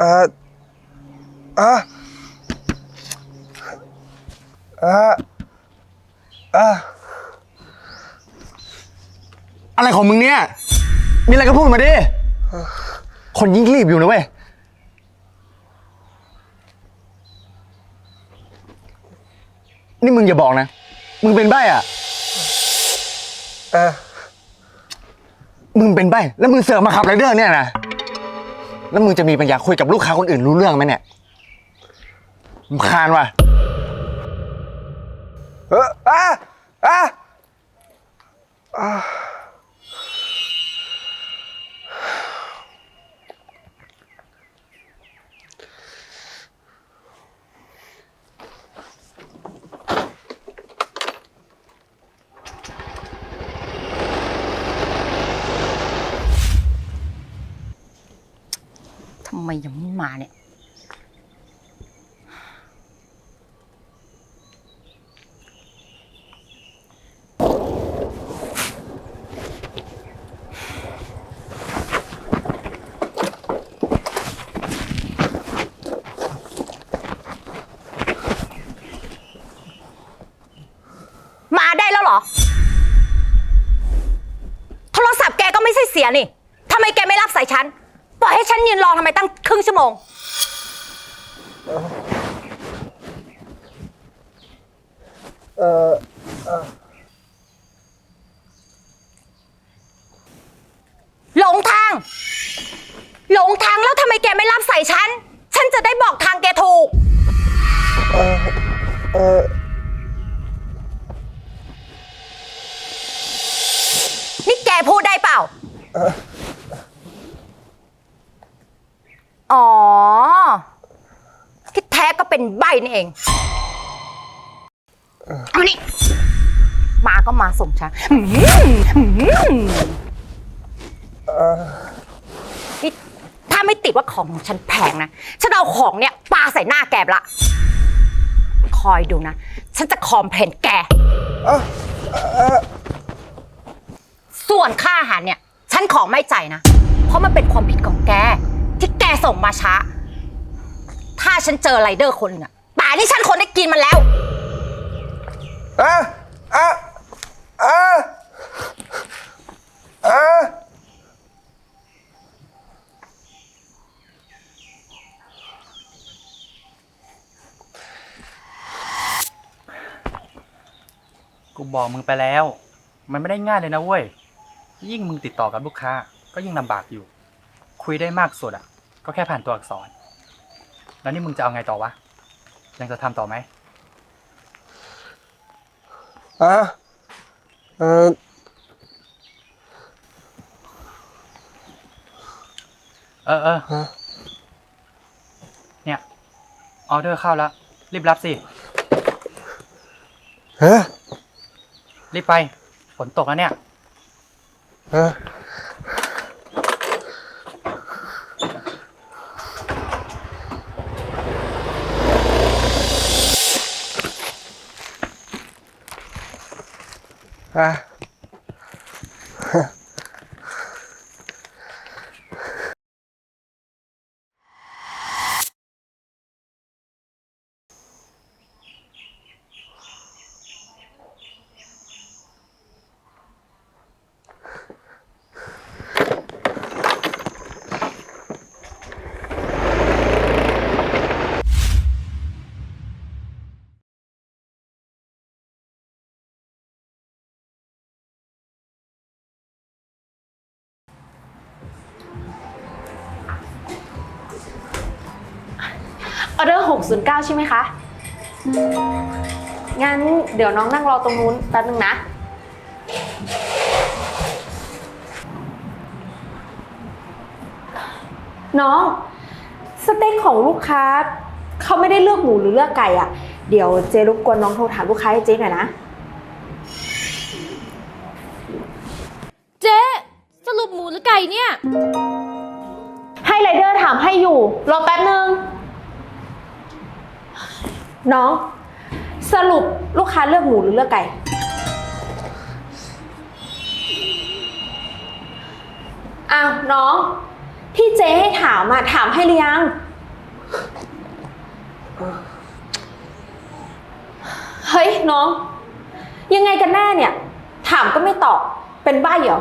อ่ออะอะอะอะไรของมึงเนี่ย มีอะไรก็พูดมาดิ คนยิ่งรีบอยู่นะเว้ย นี่มึงอย่าบอกนะ มึงเป็นใบ้อะอะมึงเป็นใบ้แล้วมึงเสือกมาขับไรเดอร์เนี่ยนะ แล้วมึงจะมีปัญญาคุยกับลูกค้าคนอื่นรู้เรื่องไหมเนี่ยรำคานว่ะ เอออะอะอะ ทำไมยังไมาเนี่ย มาได้แล้วเหรอ โทรศัพท์แกก็ไม่ใช่เสียนี่ทำไมแกไม่รับสายฉัน ล่อยให้ฉันยืนรอทำไมตั้งครึ่งชั่วโมง เอ่อหลงทาง หลงทางแล้วทำไมแกไม่รับสายฉัน ฉันจะได้บอกทางแกถูก เออเออนี่แกพูดได้เปล่าอ๋อ อ๋อ ที่แท้ก็เป็นใบนี่เอง เอานี่ มาก็มาส่งฉันอื้อหืออื้อหือนี่ถ้าไม่ติดว่าของของฉันแพงนะ ฉันเอาของเนี่ยปาใส่หน้าแกไปละ คอยดูนะ ฉันจะคอมเพลนแก ส่วนค่าอาหารเนี่ย ฉันขอไม่จ่ายนะ เพราะมันเป็นความผิดของแก ส่งมาช้า ถ้าฉันเจอไรเดอร์คนหนึ่งอะป่านี่ฉันคนได้กินมันแล้ว อะอะอะอะกูบอกมึงไปแล้ว มันไม่ได้ง่ายเลยนะเว้ย ยิ่งมึงติดต่อกับลูกค้า ก็ยิ่งลำบากอยู่ คุยได้มากสุดอะ ก็แค่ผ่านตัวอักษร แล้วนี่มึงจะเอาไงต่อวะ ยังจะทำต่อไหม อะเอ่อเออเออ ฮะเนี่ย ออเดอร์เข้าแล้ว รีบรับสิ ฮะรีบไป ฝนตกแล้วเนี่ย ฮะอะ เดอร์609 ใช่ไหมคะ งั้นเดี๋ยวน้องนั่งรอตรงนู้นแป๊บนึงนะ น้อง สเต็กของลูกค้าเขาไม่ได้เลือกหมูหรือเลือกไก่อะเดี๋ยวเจรบกวนน้องโทรถามลูกค้าให้เจ๊หน่อยนะ เจ๊สรุปหมูหรือไก่เนี่ย ให้ไรเดอร์ถามให้อยู่ รอแป๊บนึง น้อง สรุปลูกค้าเลือกหมูหรือเลือกไก่ อ้าวน้อง ที่เจ๊ให้ถามอะถามให้หรือยัง เฮ้ยน้อง ยังไงกันแน่เนี่ย ถามก็ไม่ตอบ เป็นใบ้เหรอ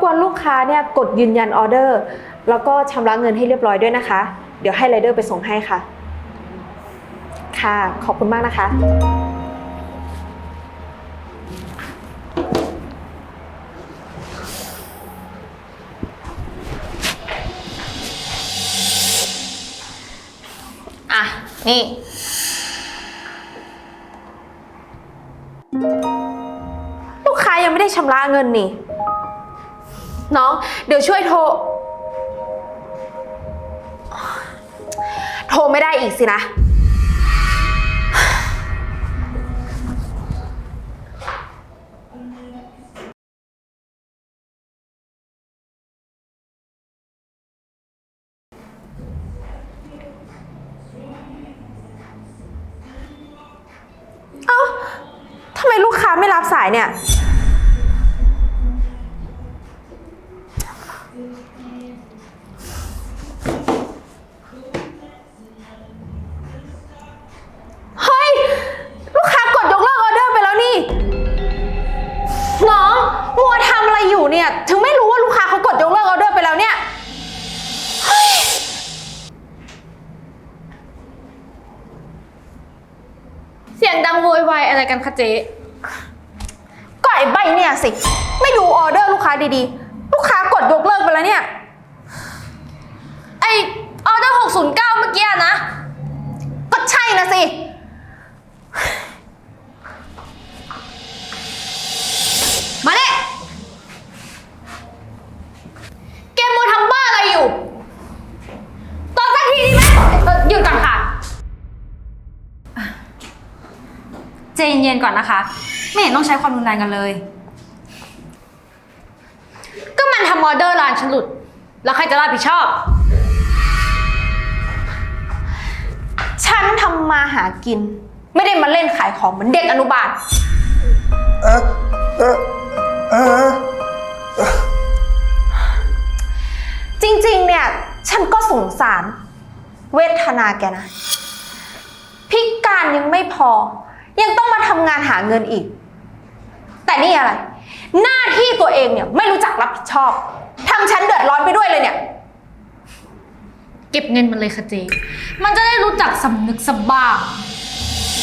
กวนลูกค้าเนี่ยกดยืนยันออเดอร์ แล้วก็ชำระเงินให้เรียบร้อยด้วยนะคะ เดี๋ยวให้ไรเดอร์ไปส่งให้ค่ะ ค่ะ ขอบคุณมากนะคะ อะ นี่ ลูกค้ายังไม่ได้ชำระเงินนี่ น้อง เดี๋ยวช่วยโทร โทรไม่ได้อีกสินะ เอ้าทำไมลูกค้าไม่รับสายเนี่ย เจ๊ ก็ไอ้ใบเนี่ยสิ ไม่ดูออเดอร์ลูกค้าดีๆ ลูกค้ากดยกเลิกไปแล้วเนี่ย ไอออเดอร์ 609 เมื่อกี้อะนะ ก็ใช่นะสิ ย็นๆก่อนนะคะ ไม่เห็นต้องใช้ความรุนแรงกันเลย ก็มันทำออเดอร์ร้านฉันหลุด แล้วใครจะรับผิดชอบ ฉันทำมาหากิน ไม่ได้มาเล่นขายของเหมือนเด็กอนุบาล เออเออเออจริงๆ เนี่ย ฉันก็สงสาร เวทนาแกนะ พิการยังไม่พอ ยังต้องมาทำงานหาเงินอีก แต่นี่อะไร หน้าที่ตัวเองเนี่ยไม่รู้จักรับผิดชอบทำฉันเดือดร้อนไปด้วยเลยเนี่ย เก็บเงินมันเลยค่ะเจ๊มันจะได้รู้จักสำนึกสกบ้าง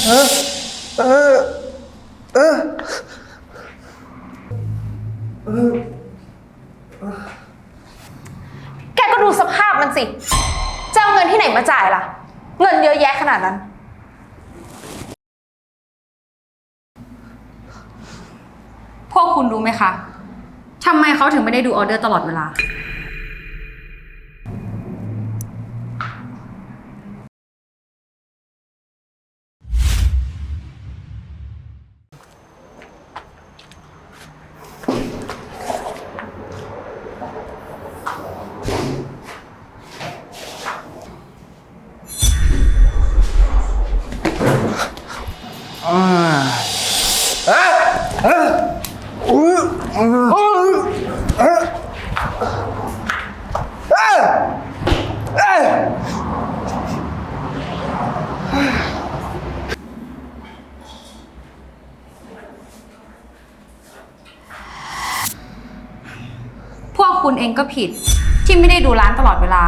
เออ เออ เออ แกก็ดูสภาพมันสิ จะเอาเงินที่ไหนมาจ่ายล่ะ เงินเยอะแยะขนาดนั้น พวกคุณรู้ไหมคะทำไมเขาถึงไม่ได้ดูออเดอร์ตลอดเวลา คุณเองก็ผิด ที่ไม่ได้ดูร้านตลอดเวลา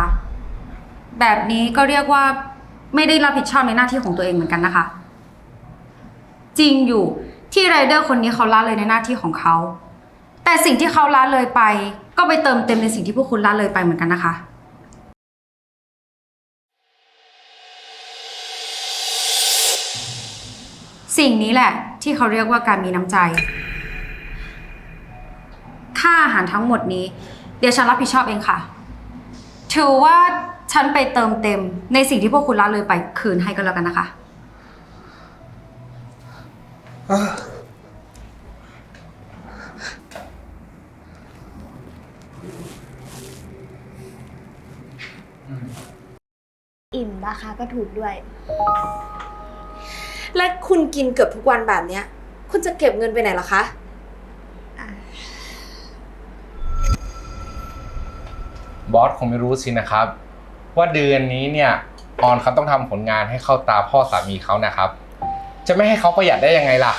แบบนี้ก็เรียกว่าไม่ได้รับผิดชอบในหน้าที่ของตัวเองเหมือนกันนะคะ จริงอยู่ที่ไรเดอร์คนนี้เขาละเลยในหน้าที่ของเขา แต่สิ่งที่เขาละเลยไป ก็ไปเติมเต็มในสิ่งที่พวกคุณละเลยไปเหมือนกันนะคะสิ่งนี้แหละ ที่เขาเรียกว่าการมีน้ำใจ ค่าอาหารทั้งหมดนี้ เดี๋ยวฉันรับผิดชอบเองค่ะถือว่าฉันไปเติมเต็มในสิ่งที่พวกคุณละเลยไปคืนให้ก็แล้วกันนะคะอิ่มราคาก็ถูกด้วย และคุณกินเกือบทุกวันแบบเนี้ย คุณจะเก็บเงินไปไหนล่ะคะ บอสคงไม่รู้สินะครับ ว่าเดือนนี้เนี่ยออนเขาต้องทำผลงานให้เข้าตาพ่อสามีเขานะครับ จะไม่ให้เขาประหยัดได้ยังไงล่ะ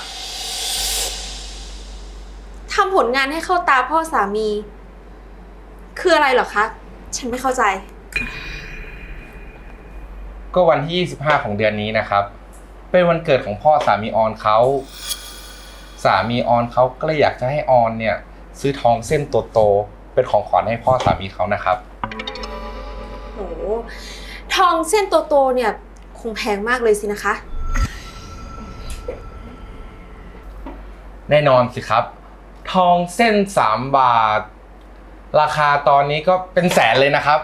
ทำผลงานให้เข้าตาพ่อสามี คืออะไรเหรอคะ ฉันไม่เข้าใจ ก็วันที่ 25 ของเดือนนี้นะครับ เป็นวันเกิดของพ่อสามีออนเขาสามีออนเขาก็เลยอยากจะให้ออนเนี่ย ซื้อทองเส้นโตๆเป็นของขวัญให้พ่อสามีเขานะครับ โห ทองเส้นโตๆเนี่ย คงแพงมากเลยสินะคะ แน่นอนสิครับ ทองเส้น 3 บาท ราคาตอนนี้ก็เป็นแสนเลยนะครับ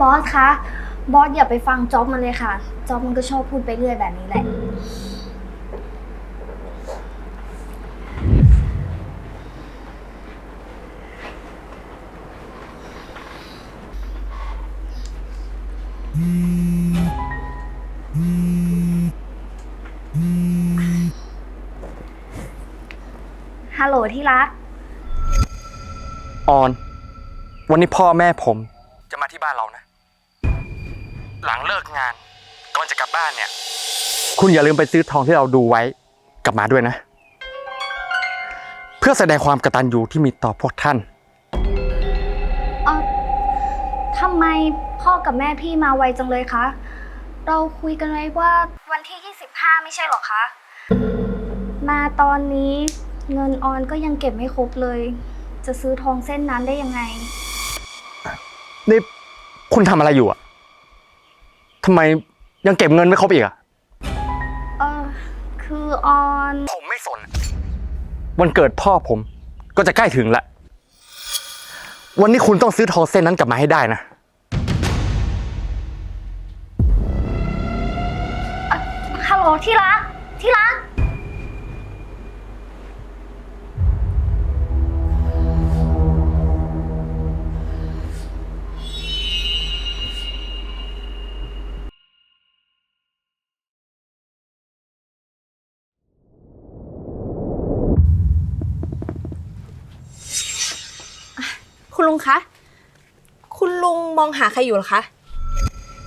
บอสคะ บอสอย่าไปฟังจ็อบมันเลยค่ะ จ็อบมันก็ชอบพูดไปเรื่อยแบบนี้แหละ ฮัลโหลที่รัก ออน วันนี้พ่อแม่ผม จะมาที่บ้านเรานะ หลังเลิกงานก่อนจะกลับบ้านเนี่ย คุณอย่าลืมไปซื้อทองที่เราดูไว้ กลับมาด้วยนะ เพื่อแสดงความกตัญญูที่มีต่อพวกท่าน เออทำไมพ่อกับแม่พี่มาไวจังเลยคะ เราคุยกันไว้ว่าวันที่ 25 ไม่ใช่หรอคะ มาตอนนี้ เงินออนก็ยังเก็บไม่ครบเลย จะซื้อทองเส้นนั้นได้ยังไง นี่คุณทำอะไรอยู่อะทำไมยังเก็บเงินไม่ครบอีกอะเออคือออนผมไม่สน วันเกิดพ่อผม ก็จะใกล้ถึงละ วันนี้คุณต้องซื้อทองเส้นนั้นกลับมาให้ได้นะ ฮัลโหลที่รักที่รัก ลุงคะ คุณลุงมองหาใครอยู่เหรอคะ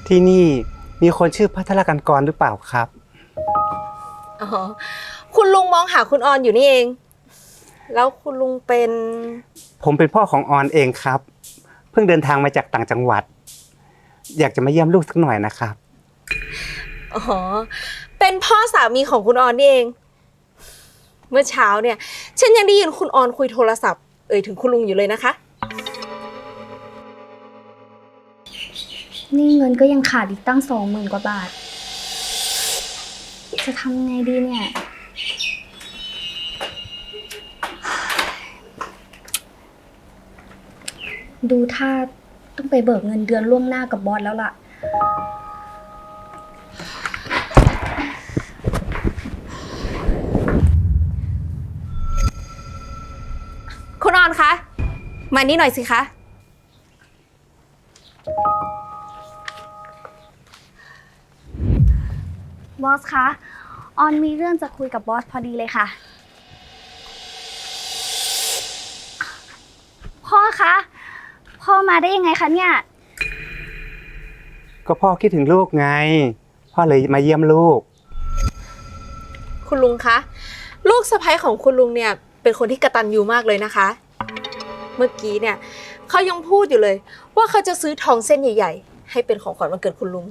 ที่นี่มีคนชื่อพัทรกันกรหรือเปล่าครับ อ๋อ คุณลุงมองหาคุณออนอยู่นี่เอง แล้วคุณลุงเป็น ผมเป็นพ่อของออนเองครับ เพิ่งเดินทางมาจากต่างจังหวัด อยากจะมาเยี่ยมลูกสักหน่อยนะครับ อ๋อ เป็นพ่อสามีของคุณออนนี่เอง เมื่อเช้าเนี่ย ฉันยังได้ยินคุณออนคุยโทรศัพท์เอ่ยถึงคุณลุงอยู่เลยนะคะ นี่เงินก็ยังขาดอีกตั้งสองหมื่นกว่าบาท จะทำไงดีเนี่ย ดูท่าต้องไปเบิกเงินเดือนล่วงหน้ากับบอสแล้วล่ะ คุณออนคะ มานี่หน่อยสิคะ บอสคะ ออนมีเรื่องจะคุยกับบอสพอดีเลยค่ะ พ่อคะ พ่อมาได้ยังไงคะเนี่ย ก็พ่อคิดถึงลูกไง พ่อเลยมาเยี่ยมลูก คุณลุงคะ ลูกสะใภ้ของคุณลุงเนี่ย เป็นคนที่กระตันยูมากเลยนะคะ เมื่อกี้เนี่ยเขายังพูดอยู่เลย ว่าเขาจะซื้อทองเส้นใหญ่ ๆ ให้เป็นของขวัญวันเกิดคุณลุง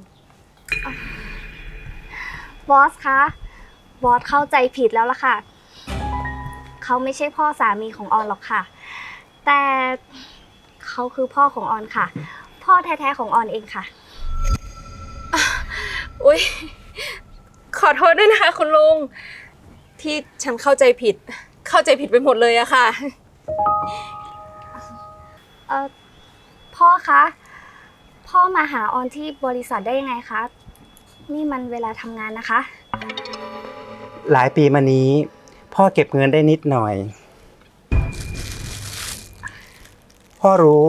บอสคะ บอสเข้าใจผิดแล้วล่ะค่ะ เขาไม่ใช่พ่อสามีของออนหรอกค่ะ แต่เขาคือพ่อของออนค่ะ พ่อแท้ๆของออนเองค่ะ อุ๊ย ขอโทษด้วยนะคะคุณลุง ที่ฉันเข้าใจผิด เข้าใจผิดไปหมดเลยอะค่ะ เออพ่อคะ พ่อมาหาออนที่บริษัทได้ยังไงคะ นี่มันเวลาทำงานนะคะ หลายปีมานี้ พ่อเก็บเงินได้นิดหน่อย พ่อรู้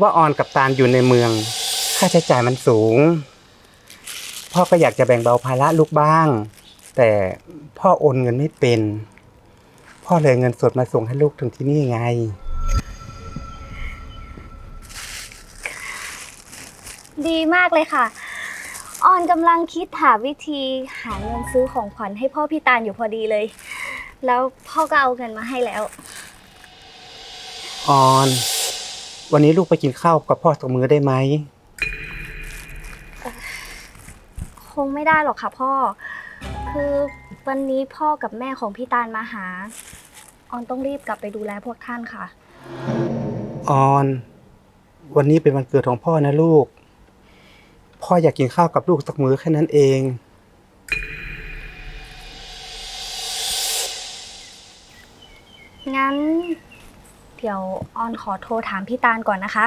ว่าออนกับตาลอยู่ในเมือง ค่าใช้จ่ายมันสูง พ่อก็อยากจะแบ่งเบาภาระลูกบ้าง แต่พ่อโอนเงินไม่เป็น พ่อเลยเงินสดมาส่งให้ลูกถึงที่นี่ไง ดีมากเลยค่ะ ออนกำลังคิดหาวิธีหาเงินซื้อของขวัญให้พ่อพี่ตาลอยู่พอดีเลย แล้วพ่อก็เอาเงินมาให้แล้ว ออน วันนี้ลูกไปกินข้าวกับพ่อสักมื้อได้ไหม คงไม่ได้หรอกค่ะพ่อ คือวันนี้พ่อกับแม่ของพี่ตาลมาหา ออนต้องรีบกลับไปดูแลพวกท่านค่ะ ออน วันนี้เป็นวันเกิดของพ่อนะลูก พ่ออยากกินข้าวกับลูกสักมื้อแค่นั้นเอง งั้น เดี๋ยวออนขอโทรถามพี่ตาลก่อนนะคะ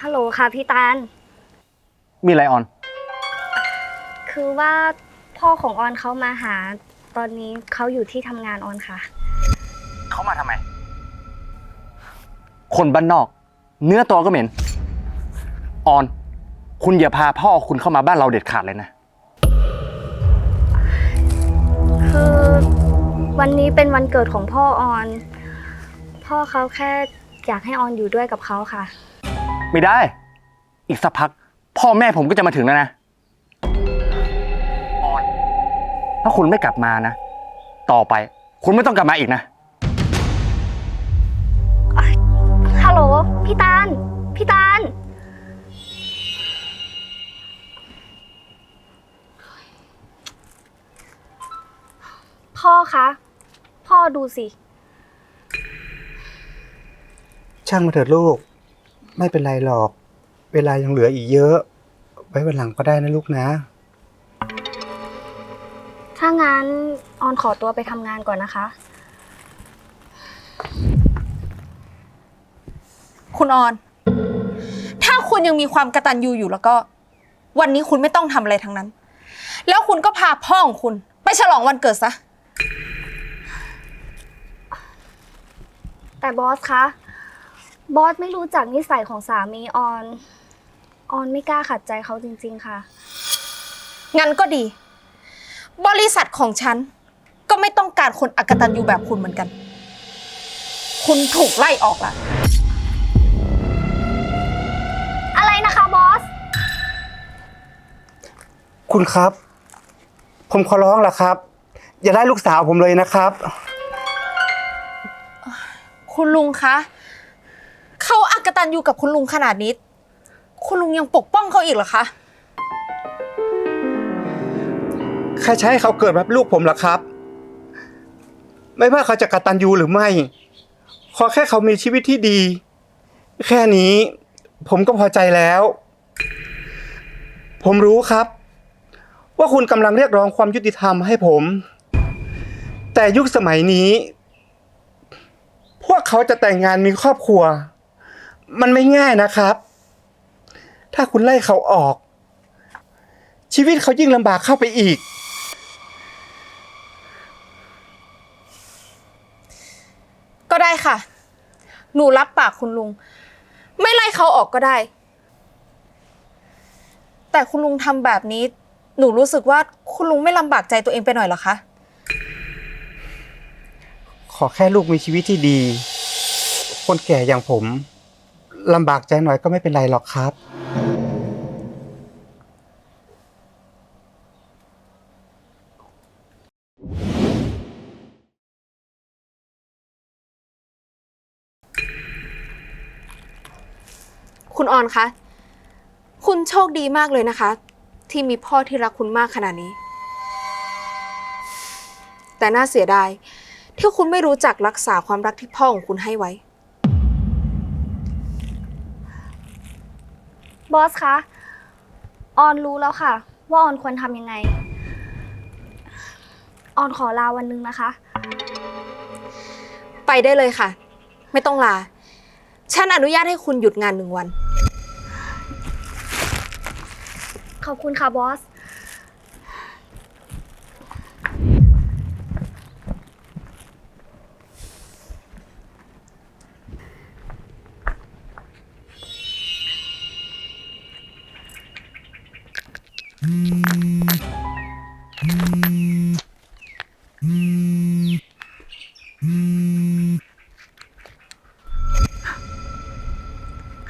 ฮัลโหลค่ะพี่ตาล มีอะไรออน คือว่า พ่อของออนเขามาหา ตอนนี้เขาอยู่ที่ทำงานออนค่ะ เขามาทำไม คนบ้านนอก เนื้อตัวก็เหม็น ออน คุณอย่าพาพ่อคุณเข้ามาบ้านเราเด็ดขาดเลยนะ คือวันนี้เป็นวันเกิดของพ่อออน พ่อเขาแค่อยากให้ออนอยู่ด้วยกับเขาค่ะ ไม่ได้ อีกสักพัก พ่อแม่ผมก็จะมาถึงแล้วนะ ถ้าคุณไม่กลับมานะ ต่อไป คุณไม่ต้องกลับมาอีกนะ ฮัลโหล พี่ตาล พี่ตาล พ่อคะ พ่อดูสิ ช่างมาเถิดลูก ไม่เป็นไรหรอก เวลายังเหลืออีกเยอะ ไว้วันหลังก็ได้นะลูกนะ ถ้างั้นออนขอตัวไปทำงานก่อนนะคะ คุณออน ถ้าคุณยังมีความกระตันยูอยู่แล้วก็ วันนี้คุณไม่ต้องทำอะไรทั้งนั้น แล้วคุณก็พาพ่อของคุณ ไปฉลองวันเกิดซะ แต่บอสคะ บอสไม่รู้จักนิสัยของสามีออน ออนไม่กล้าขัดใจเขาจริงๆค่ะ งั้นก็ดี บริษัทของฉัน ก็ไม่ต้องการคนอกตันยูแบบคุณเหมือนกัน คุณถูกไล่ออกละ อะไรนะคะบอส คุณครับ ผมขอร้องละครับ อย่าได้ลูกสาวผมเลยนะครับ คุณลุงคะ เขาอกตันยูกับคุณลุงขนาดนี้ คุณลุงยังปกป้องเขาอีกเหรอคะ ใครใช้ให้เขาเกิดแบบลูกผมล่ะครับ ไม่ว่าเขาจะกตัญญูหรือไม่ ขอแค่เขามีชีวิตที่ดี แค่นี้ผมก็พอใจแล้ว ผมรู้ครับ ว่าคุณกำลังเรียกร้องความยุติธรรมให้ผม แต่ยุคสมัยนี้ พวกเขาจะแต่งงานมีครอบครัว มันไม่ง่ายนะครับ ถ้าคุณไล่เขาออก ชีวิตเขายิ่งลำบากเข้าไปอีกได้ค่ะ หนูรับปากคุณลุง ไม่ไล่เขาออกก็ได้ แต่คุณลุงทำแบบนี้ หนูรู้สึกว่าคุณลุงไม่ลำบากใจตัวเองไปหน่อยเหรอคะ ขอแค่ลูกมีชีวิตที่ดี คนแก่อย่างผมลำบากใจหน่อยก็ไม่เป็นไรหรอกครับ คุณออนคะ คุณโชคดีมากเลยนะคะ ที่มีพ่อที่รักคุณมากขนาดนี้ แต่น่าเสียดาย ที่คุณไม่รู้จักรักษาความรักที่พ่อของคุณให้ไว้ บอสคะ ออนรู้แล้วค่ะ ว่าออนควรทำยังไง ออนขอลาวันหนึงนะคะ ไปได้เลยค่ะ ไม่ต้องลา ฉันอนุญาตให้คุณหยุดงานหนึ่งวัน ขอบคุณค่ะบอส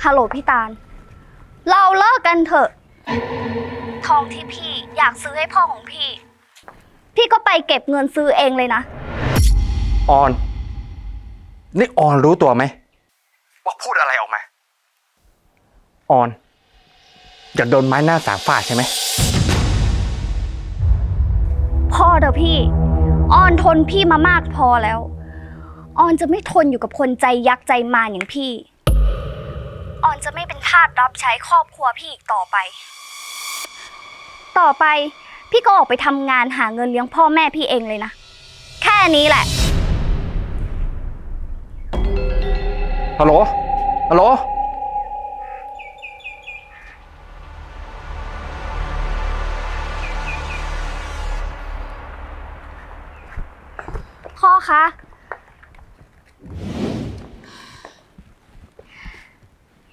ฮัลโหลพี่ตาล เราเลิกกันเถอะ ทองที่พี่อยากซื้อให้พ่อของพี่ พี่ก็ไปเก็บเงินซื้อเองเลยนะ ออน นี่ออนรู้ตัวไหมว่าพูดอะไรออกมา ออน อยากโดนไม้หน้าสามฟาดใช่ไหม พ่อเถอะพี่ ออนทนพี่มามากพอแล้ว ออนจะไม่ทนอยู่กับคนใจยักษ์ใจมารอย่างพี่ ออนจะไม่เป็นทาสรับใช้ครอบครัวพี่อีกต่อไป ต่อไปพี่ก็ออกไปทำงานหาเงินเลี้ยงพ่อแม่พี่เองเลยนะ แค่นี้แหละ ฮัลโหล ฮัลโหล พ่อคะ